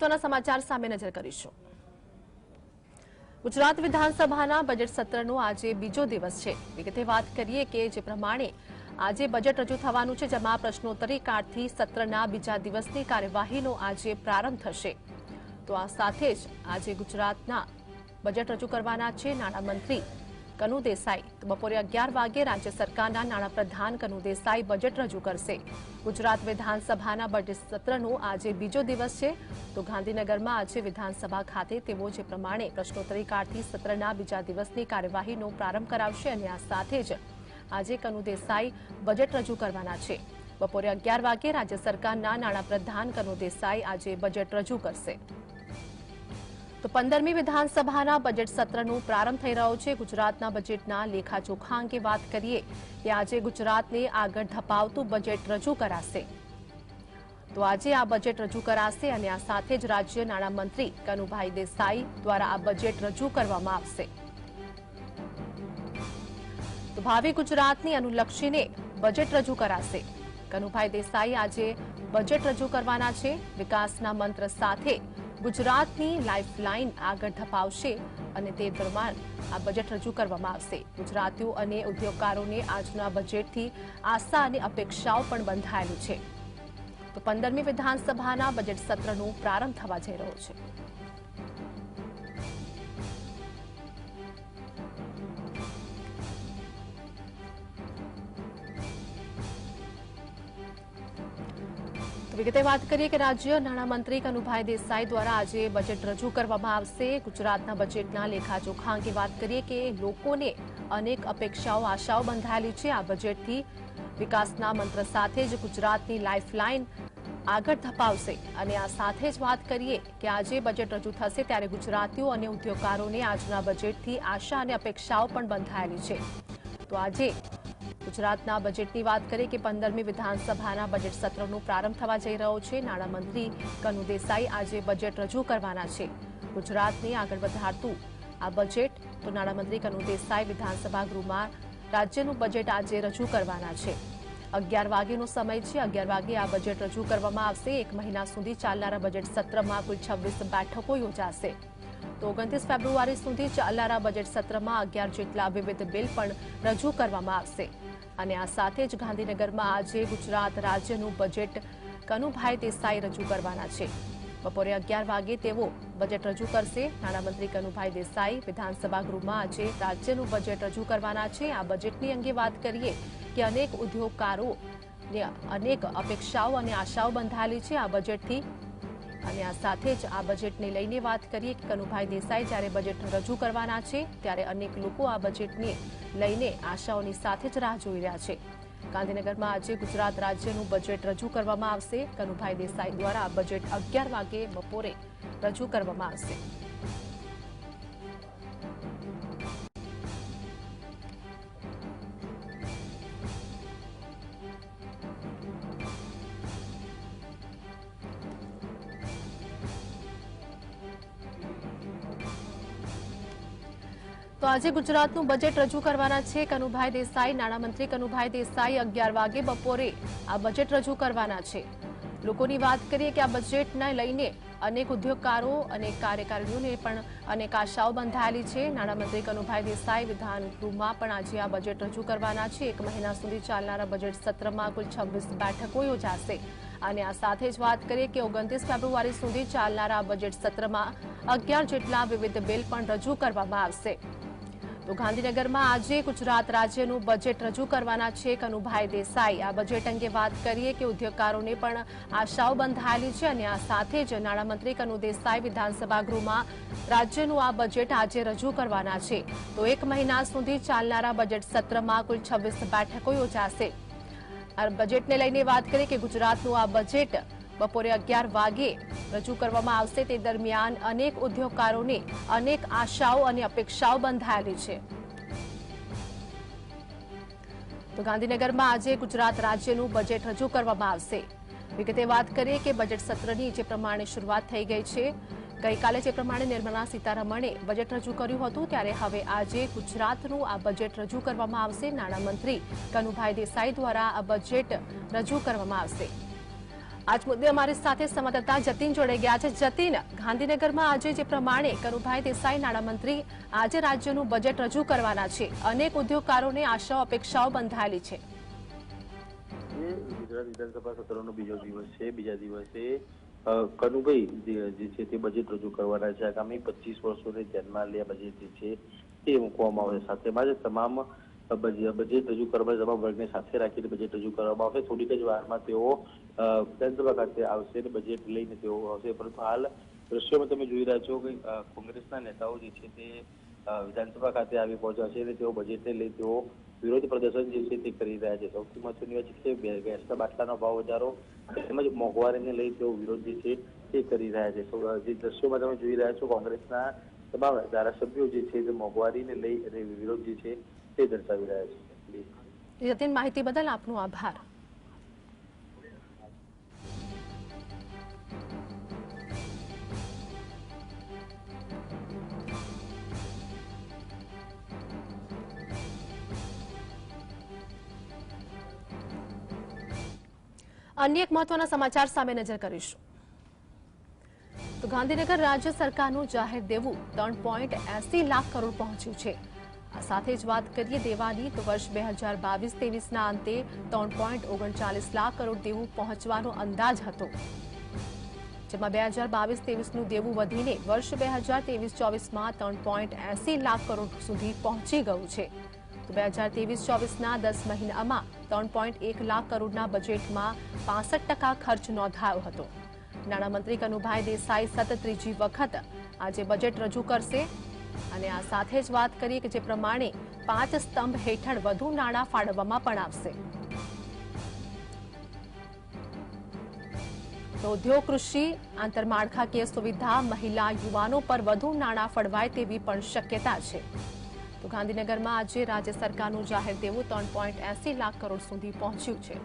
મહત્વના સમાચાર સામે નજર કરીશું. ગુજરાત વિધાનસભાના બજેટ સત્રનો આજે બીજો દિવસ છે. વિગતે વાત કરીએ કે જે પ્રમાણે આજે બજેટ રજૂ થવાનું છે, જેમાં પ્રશ્નોત્તરી કાળથી સત્રના બીજા દિવસની કાર્યવાહીનો આજે પ્રારંભ થશે. તો આ સાથે જ આજે ગુજરાતના બજેટ રજૂ કરવાના છે નાણામંત્રી કનુ દેસાઈ. બપોરે અગિયાર વાગે રાજ્ય સરકારના નાણાપ્રધાન કનુ દેસાઈ બજેટ રજૂ કરશે. ગુજરાત વિધાનસભાના બજેટ સત્રનો આજે બીજો દિવસ છે. તો ગાંધીનગરમાં આજે વિધાનસભા ખાતે તેઓ જે પ્રમાણે પ્રશ્નોત્તરી કાળથી સત્રના બીજા દિવસની કાર્યવાહીનો પ્રારંભ કરાવશે અને આ સાથે જ આજે કનુ દેસાઈ બજેટ રજૂ કરવાના છે. બપોરે અગિયાર વાગે રાજ્ય સરકારના નાણાપ્રધાન કનુ દેસાઈ આજે બજેટ રજૂ કરશે. તો પંદરમી વિધાનસભાના બજેટ સત્રનો પ્રારંભ થઈ રહ્યો છે. ગુજરાતના બજેટના લેખાજોખા અંગે વાત કરીએ કે આજે ગુજરાતને આગળ ધપાવતું બજેટ રજૂ કરાશે. તો આજે આ બજેટ રજૂ કરાશે અને આ સાથે જ રાજ્ય નાણામંત્રી કનુભાઈ દેસાઈ દ્વારા આ બજેટ રજૂ કરવામાં આવશે. તો ભાવિ ગુજરાતની અનુલક્ષીને બજેટ રજૂ કરાશે. કનુભાઈ દેસાઈ આજે બજેટ રજૂ કરવાના છે. વિકાસના મંત્ર સાથે ગુજરાતની લાઇફલાઇન આગળ ધપાવશે અને તે દરમિયાન આ બજેટ રજૂ કરવામાં આવશે. ગુજરાતીઓ અને ઉદ્યોગકારોને આજના બજેટથી આશા અને અપેક્ષાઓ પણ બંધાયેલી છે. તો પંદરમી વિધાનસભાના બજેટ સત્રનો પ્રારંભ થવા જઈ રહ્યો છે. વિગતે વાત કરીએ કે રાજ્ય નાણામંત્રી કનુભાઈ દેસાઈ દ્વારા આજે બજેટ રજૂ કરવામાં આવશે. ગુજરાતના બજેટના લેખાજોખા અંગે વાત કરીએ કે લોકોને અનેક અપેક્ષાઓ, આશાઓ બંધાયેલી છે. આ બજેટથી વિકાસના મંત્ર સાથે જ ગુજરાતની લાઇફલાઇન આગળ ધપાવશે. અને આ સાથે જ વાત કરીએ કે આજે બજેટ રજૂ થશે ત્યારે ગુજરાતીઓ અને ઉદ્યોગકારોને આજના બજેટથી આશા અને અપેક્ષાઓ પણ બંધાયેલી છે. તો આજે ગુજરાતના બજેટની વાત કરીએ કે પંદરમી વિધાનસભાના બજેટ સત્રનો પ્રારંભ થવા જઈ રહ્યો છે. નાણામંત્રી કનુ દેસાઈ આજે બજેટ રજૂ કરવાના છે. ગુજરાતને આગળ વધારતું આ બજેટ, તો નાણામંત્રી કનુ દેસાઈ વિધાનસભા ગૃહમાં રાજ્યનું બજેટ આજે રજૂ કરવાના છે. અગિયાર વાગ્યેનો સમય છે. અગિયાર વાગે આ બજેટ રજૂ કરવામાં આવશે. એક મહિના સુધી ચાલનારા બજેટ સત્રમાં કુલ છવ્વીસ બેઠકો યોજાશે. તો ઓગણત્રીસ ફેબ્રુઆરી સુધી ચાલનારા બજેટ સત્રમાં અગિયાર જેટલા વિવિધ બિલ પણ રજૂ કરવામાં આવશે. અને આ સાથે જ ગાંધીનગરમાં આજે ગુજરાત રાજ્યનું બજેટ કનુભાઈ દેસાઈ રજૂ કરવાના છે. બપોરે અગિયાર વાગે તેઓ બજેટ રજૂ કરશે. નાણામંત્રી કનુભાઈ દેસાઈ વિધાનસભા ગૃહમાં આજે રાજ્યનું બજેટ રજૂ કરવાના છે. આ બજેટની અંગે વાત કરીએ કે અનેક ઉદ્યોગકારો અનેક અપેક્ષાઓ અને આશાઓ બંધાયેલી છે. આ બજેટથી અને આ સાથે જ આ બજેટને લઈને વાત કરીએ કે કનુભાઈ દેસાઈ જ્યારે બજેટ રજૂ કરવાના છે, ત્યારે અનેક લોકો આ બજેટને લઈને આશાઓની સાથે જ રાહ જોઈ રહ્યા છે. ગાંધીનગરમાં આજે ગુજરાત રાજ્યનું બજેટ રજૂ કરવામાં આવશે. કનુભાઈ દેસાઈ દ્વારા બજેટ અગિયાર વાગે બપોરે રજૂ કરવામાં આવશે. તો આજે ગુજરાતનું બજેટ રજૂ કરવાના છે. કનુભાઈ દેસાઈ, નાણામંત્રી કનુભાઈ દેસાઈ અગિયાર વાગે બપોરે આ બજેટ રજૂ કરવાના છે. લોકોની વાત કરીએ કે આ બજેટને લઈને અનેક ઉદ્યોગકારો અને કાર્યકારીઓને પણ અનેક આશાઓ બંધાયેલી છે. નાણામંત્રી કનુભાઈ દેસાઈ વિધાનગૃહમાં પણ આજે આ બજેટ રજૂ કરવાના છે. એક મહિના સુધી ચાલનારા બજેટ સત્રમાં કુલ છવ્વીસ બેઠકો યોજાશે. અને આ સાથે જ વાત કરીએ કે ઓગણત્રીસ ફેબ્રુઆરી સુધી ચાલનારા બજેટ સત્રમાં અગિયાર જેટલા વિવિધ બિલ પણ રજૂ કરવામાં આવશે. તો ગાંધીનગરમાં આજે ગુજરાત રાજ્યનું બજેટ રજૂ કરવાના છે કનુભાઈ દેસાઈ. આ બજેટ અંગે વાત કરીએ કે ઉદ્યોગકારોને પણ આશાઓ બંધાયેલી છે અને આ સાથે જ નાણામંત્રી કનુ દેસાઈ વિધાનસભા ગૃહમાં રાજ્યનું આ બજેટ આજે રજૂ કરવાના છે. તો એક મહિના સુધી ચાલનારા બજેટ સત્રમાં કુલ છવ્વીસ બેઠકો યોજાશે. બજેટને લઈને વાત કરીએ કે ગુજરાતનું આ બજેટ બપોરે અગિયાર વાગે રજૂ કરવામાં આવશે. તે દરમિયાન અનેક ઉદ્યોગકારોને અનેક આશાઓ અને અપેક્ષાઓ બંધાયેલી છે. તો ગાંધીનગરમાં આજે ગુજરાત રાજ્યનું બજેટ રજૂ કરવામાં આવશે. વિગતે વાત કરીએ કે બજેટ સત્રની જે પ્રમાણે શરૂઆત થઈ ગઈ છે, ગઈકાલે જે પ્રમાણે નિર્મલા સીતારમણે બજેટ રજૂ કર્યું હતું, ત્યારે હવે આજે ગુજરાતનું આ બજેટ રજૂ કરવામાં આવશે. નાણામંત્રી કનુભાઈ દેસાઈ દ્વારા આ બજેટ રજૂ કરવામાં આવશે. આજ મુદ્દે અમારી સાથે સંવાદદાતા જતીન જોડાઈ ગયા છે. જતીન, ગાંધીનગરમાં આજે જે પ્રમાણે કરુભાઈ દેસાઈ નાણામંત્રી આજે રાજ્યનું બજેટ રજૂ કરવાના છે. અનેક ઉદ્યોગકારોને આશાઓ અપેક્ષાઓ બંધાયેલી છે. ગુજરાત વિધાનસભા સત્રનો બીજો દિવસ છે. બીજા દિવસે કનુભાઈ જે છે તે બજેટ રજૂ કરવાના છે. આગામી પચીસ વર્ષોને ધ્યાનમાં લે બજેટ જે છે તે મૂકવામાં આવે સાથેમાં જ તમામ બજેટ રજૂ કરવા તમામ વર્ગને સાથે રાખીને બજેટ રજૂ કરવામાં આવશે. થોડીક જ વારમાં તેઓ વિધાનસભા ખાતે આવશે અને બજેટ લઈને તેઓ આવશે. પરંતુ હાલ દ્રશ્યોમાં તમે જોઈ રહ્યા છો કે કોંગ્રેસના નેતાઓ જે છે તે વિધાનસભા ખાતે આવી પહોંચ્યા છે અને તેઓ બજેટને લઈ તેઓ વિરોધ પ્રદર્શન જે છે તે કરી રહ્યા છે. સૌથી મહત્વની વાત છે કે ગેસના બાટલાનો ભાવ વધારો તેમજ મોંઘવારીને લઈ તેઓ વિરોધ જે છે તે કરી રહ્યા છે. જે દ્રશ્યોમાં તમે જોઈ રહ્યા છો કોંગ્રેસના તમામ ધારાસભ્યો જે છે તે મોંઘવારીને લઈ અને વિરોધ જે છે તે દર્શાવી રહ્યા છે. જતીન માહિતી બદલ આપનો આભાર. અન્ય એક મહત્વના સમાચાર સામે નજર કરીશું. ગાંધીનગર રાજ્ય સરકારનું જાહેર દેવું ત્રણ પોઈન્ટ એસી લાખ કરોડ પહોંચ્યું છે. આ સાથે જ વાત કરીએ દેવાની તો વર્ષ બે હજાર બાવીસ ત્રેવીસના અંતે ત્રણ પોઈન્ટ ઓગણચાલીસ લાખ કરોડ દેવું પહોંચવાનો અંદાજ હતો. જેમાં બે હજાર બાવીસ ત્રેવીસનું દેવું વધીને વર્ષ બે હજાર ત્રેવીસ ચોવીસમાં ત્રણ પોઈન્ટ એસી લાખ કરોડ સુધી પહોંચી ગયું છે. તો બે હજાર ત્રેવીસ ચોવીસના દસ મહિનામાં ત્રણ પોઈન્ટ એક લાખ કરોડના બજેટમાં પાસઠ ટકા ખર્ચ નોંધાયો હતો. નાણામંત્રી કનુભાઈ દેસાઈ સતત ત્રીજી વખત આજે બજેટ રજૂ કરશે. અને આ સાથે જ વાત કરીએ કે જે પ્રમાણે પાંચ સ્તંભ હેઠળ વધુ નાણાં ફાળવવામાં પણ આવશે. તો ઉદ્યોગ કૃષિ આંતરમાળખાકીય સુવિધા મહિલા યુવાનો પર વધુ નાણાં ફળવાય તેવી પણ શક્યતા છે. તો ગાંધીનગરમાં આજે રાજ્ય સરકારનું જાહેર દેવું ત્રણ લાખ કરોડ સુધી પહોંચ્યું છે.